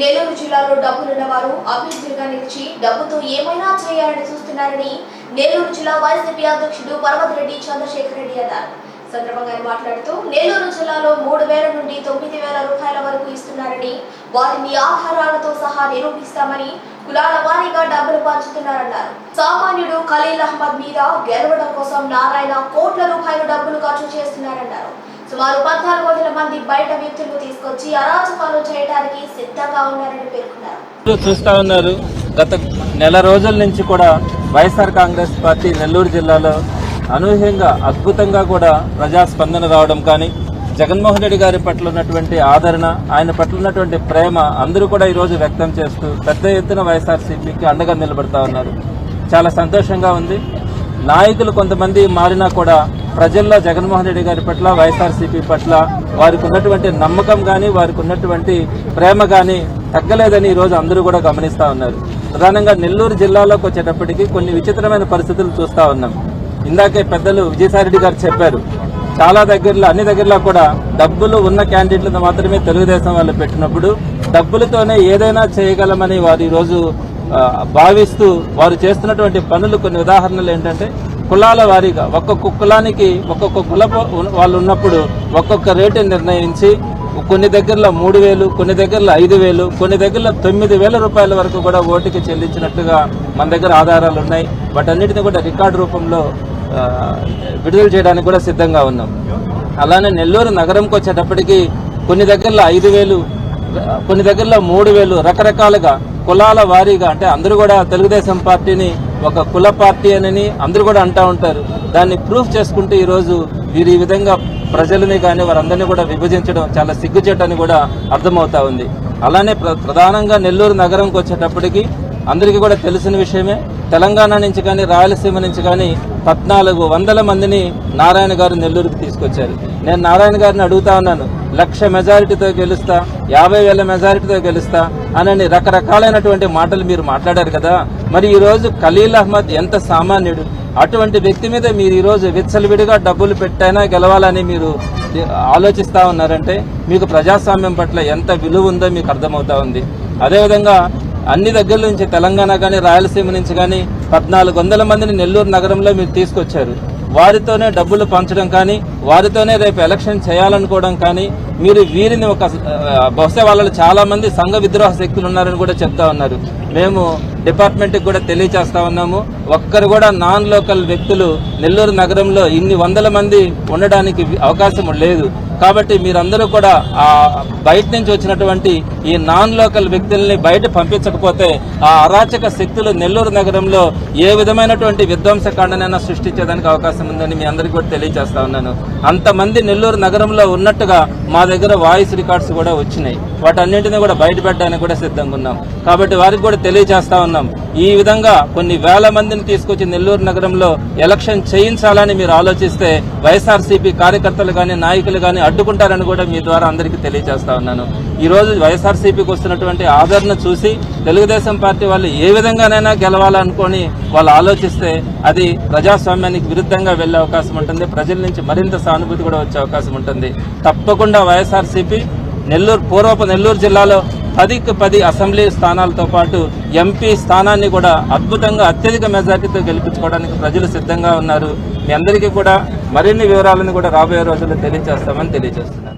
నెల్లూరు జిల్లాలో డబ్బులున్న వారు అభ్యర్థులుగా నిలిచి డబ్బుతో ఏమైనా చేయాలని చూస్తున్నారని నెల్లూరు జిల్లా వైసీపీ అధ్యక్షుడు పర్వతిరెడ్డి చంద్రశేఖర్ రెడ్డి అన్నారు. సందర్భంగా మాట్లాడుతూ నెల్లూరు జిల్లాలో మూడు వేల నుండి తొమ్మిది వేల రూపాయల వరకు ఇస్తున్నారని వాటిని ఆధారాలతో సహా నిరూపిస్తామని కులాల వారీగా డబ్బులు పంచుతున్నారన్నారు. సామాన్యుడు ఖలీల్ అహ్మద్ మీద గెలవడం కోసం నారాయణ కోట్ల రూపాయల డబ్బులు ఖర్చు చేస్తున్నారన్నారు. సుమారు పద్నాలుగు వందల మంది బయట వ్యక్తులను తీసుకొచ్చి అరాచకాలు చేయడానికి సిద్ధంగా ఉన్నారని పేర్కొన్నారు. చూస్తా ఉన్నారు గత నెల రోజుల నుంచి కూడా వైఎస్ఆర్ కాంగ్రెస్ పార్టీ నెల్లూరు జిల్లాలో అనూహ్యంగా అద్భుతంగా కూడా ప్రజాస్పందన రావడం కానీ జగన్మోహన్ రెడ్డి గారి పట్ల ఉన్నటువంటి ఆదరణ ఆయన పట్ల ఉన్నటువంటి ప్రేమ అందరూ కూడా ఈరోజు వ్యక్తం చేస్తూ పెద్ద ఎత్తున వైఎస్ఆర్సీపీకి అండగా నిలబడతా ఉన్నారు. చాలా సంతోషంగా ఉంది. నాయకులు కొంతమంది మారినా కూడా ప్రజల్లో జగన్మోహన్ రెడ్డి గారి పట్ల వైఎస్ఆర్సీపీ పట్ల వారికి ఉన్నటువంటి నమ్మకం కానీ వారికి ఉన్నటువంటి ప్రేమ కానీ తగ్గలేదని ఈరోజు అందరూ కూడా గమనిస్తూ ఉన్నారు. ప్రధానంగా నెల్లూరు జిల్లాలోకి వచ్చేటప్పటికి కొన్ని విచిత్రమైన పరిస్థితులు చూస్తా ఉన్నాం. ఇందాకే పెద్దలు విజయసాయిరెడ్డి గారు చెప్పారు చాలా దగ్గరలో అన్ని దగ్గరలో కూడా డబ్బులు ఉన్న క్యాండిడేట్లను మాత్రమే తెలుగుదేశం వాళ్ళు పెట్టినప్పుడు డబ్బులతోనే ఏదైనా చేయగలమని వారు ఈరోజు భావిస్తూ వారు చేస్తున్నటువంటి పనులు కొన్ని ఉదాహరణలు ఏంటంటే కులాల వారీగా ఒక్కొక్క కులానికి ఒక్కొక్క కుల వాళ్ళు ఉన్నప్పుడు ఒక్కొక్క రేటు నిర్ణయించి కొన్ని దగ్గరలో మూడు వేలు కొన్ని దగ్గరలో ఐదు వేలు కొన్ని దగ్గరలో తొమ్మిది వేల రూపాయల వరకు కూడా ఓటుకి చెల్లించినట్టుగా మన దగ్గర ఆధారాలు ఉన్నాయి. వాటన్నిటిని కూడా రికార్డు రూపంలో విడుదల చేయడానికి కూడా సిద్ధంగా ఉన్నాం. అలానే నెల్లూరు నగరంకి వచ్చేటప్పటికి కొన్ని దగ్గరలో ఐదు వేలు కొన్ని దగ్గరలో మూడు వేలు రకరకాలుగా కులాల వారీగా అంటే అందరూ కూడా తెలుగుదేశం పార్టీని ఒక కుల పార్టీ అని అందరూ కూడా అంటా ఉంటారు. దాన్ని ప్రూఫ్ చేసుకుంటే ఈరోజు వీరు ఈ విధంగా ప్రజలని కానీ వారందరినీ కూడా విభజించడం చాలా సిగ్గుచేటని కూడా అర్థమవుతా ఉంది. అలానే ప్ర- ప్రధానంగా నెల్లూరు నగరంకి వచ్చేటప్పటికి అందరికీ కూడా తెలిసిన విషయమే తెలంగాణ నుంచి కానీ రాయలసీమ నుంచి కానీ పద్నాలుగు వందల మందిని నారాయణ గారు నెల్లూరుకి తీసుకొచ్చారు. నేను నారాయణ గారిని అడుగుతా ఉన్నాను లక్ష మెజారిటీతో గెలుస్తా యాభై వేల మెజారిటీతో గెలుస్తా అని రకరకాలైనటువంటి మాటలు మీరు మాట్లాడారు కదా. మరి ఈరోజు ఖలీల్ అహ్మద్ ఎంత సామాన్యుడు? అటువంటి వ్యక్తి మీద మీరు ఈరోజు విచ్చలవిడిగా డబ్బులు పెట్టైనా గెలవాలని మీరు ఆలోచిస్తా ఉన్నారంటే మీకు ప్రజాస్వామ్యం పట్ల ఎంత విలువ ఉందో మీకు అర్థమవుతా ఉంది. అదేవిధంగా అన్ని దగ్గర నుంచి తెలంగాణ కానీ రాయలసీమ నుంచి కానీ పద్నాలుగు వందల మందిని నెల్లూరు నగరంలో మీరు తీసుకొచ్చారు. వారితోనే డబ్బులు పంచడం కానీ వారితోనే రేపు ఎలక్షన్ చేయాలనుకోవడం కానీ మీరు వీరిని ఒక బహుశా వాళ్ళలో చాలా మంది సంఘ విద్రోహ శక్తులు ఉన్నారని కూడా చెప్తా ఉన్నారు. మేము డిపార్ట్మెంట్కి కూడా తెలియచేస్తా ఉన్నాము. ఒక్కరు కూడా నాన్ లోకల్ వ్యక్తులు నెల్లూరు నగరంలో ఇన్ని వందల మంది ఉండడానికి అవకాశం లేదు. కాబట్టి మీరందరూ కూడా ఆ బయట నుంచి వచ్చినటువంటి ఈ నాన్ లోకల్ వ్యక్తుల్ని బయట పంపించకపోతే ఆ అరాచక శక్తులు నెల్లూరు నగరంలో ఏ విధమైనటువంటి విధ్వంసకాండనైనా సృష్టించేదానికి అవకాశం ఉందని మీ అందరికీ కూడా తెలియజేస్తా ఉన్నాను. అంతమంది నెల్లూరు నగరంలో ఉన్నట్టుగా మా దగ్గర వాయిస్ రికార్డ్స్ కూడా వచ్చినాయి. వాటన్నింటినీ కూడా బయటపెట్టడానికి కూడా సిద్ధంగా ఉన్నాం. కాబట్టి వారికి కూడా తెలియజేస్తా ఉన్నాం. ఈ విధంగా కొన్ని వేల మందిని తీసుకొచ్చి నెల్లూరు నగరంలో ఎలక్షన్ చేయించాలని మీరు ఆలోచిస్తే వైఎస్ఆర్సీపీ కార్యకర్తలు కానీ నాయకులు కానీ అడ్డుకుంటారని కూడా మీ ద్వారా అందరికీ తెలియజేస్తా ఉన్నాను. ఈరోజు వైఎస్ఆర్సీపీకి వస్తున్నటువంటి ఆదరణ చూసి తెలుగుదేశం పార్టీ వాళ్ళు ఏ విధంగానైనా గెలవాలనుకొని వాళ్ళు ఆలోచిస్తే అది ప్రజాస్వామ్యానికి విరుద్ధంగా వెళ్ళే అవకాశం ఉంటుంది. ప్రజల నుంచి మరింత సానుభూతి కూడా వచ్చే అవకాశం ఉంటుంది. తప్పకుండా వైఎస్ఆర్సీపీ నెల్లూరు పూర్వపు నెల్లూరు జిల్లాలో పదికి పది అసెంబ్లీ స్థానాలతో పాటు ఎంపీ స్థానాన్ని కూడా అద్భుతంగా అత్యధిక మెజార్టీతో గెలిపించుకోవడానికి ప్రజలు సిద్ధంగా ఉన్నారు. మీ అందరికీ కూడా మరిన్ని వివరాలను కూడా రాబోయే రోజుల్లో తెలియజేస్తామని తెలియజేస్తున్నారు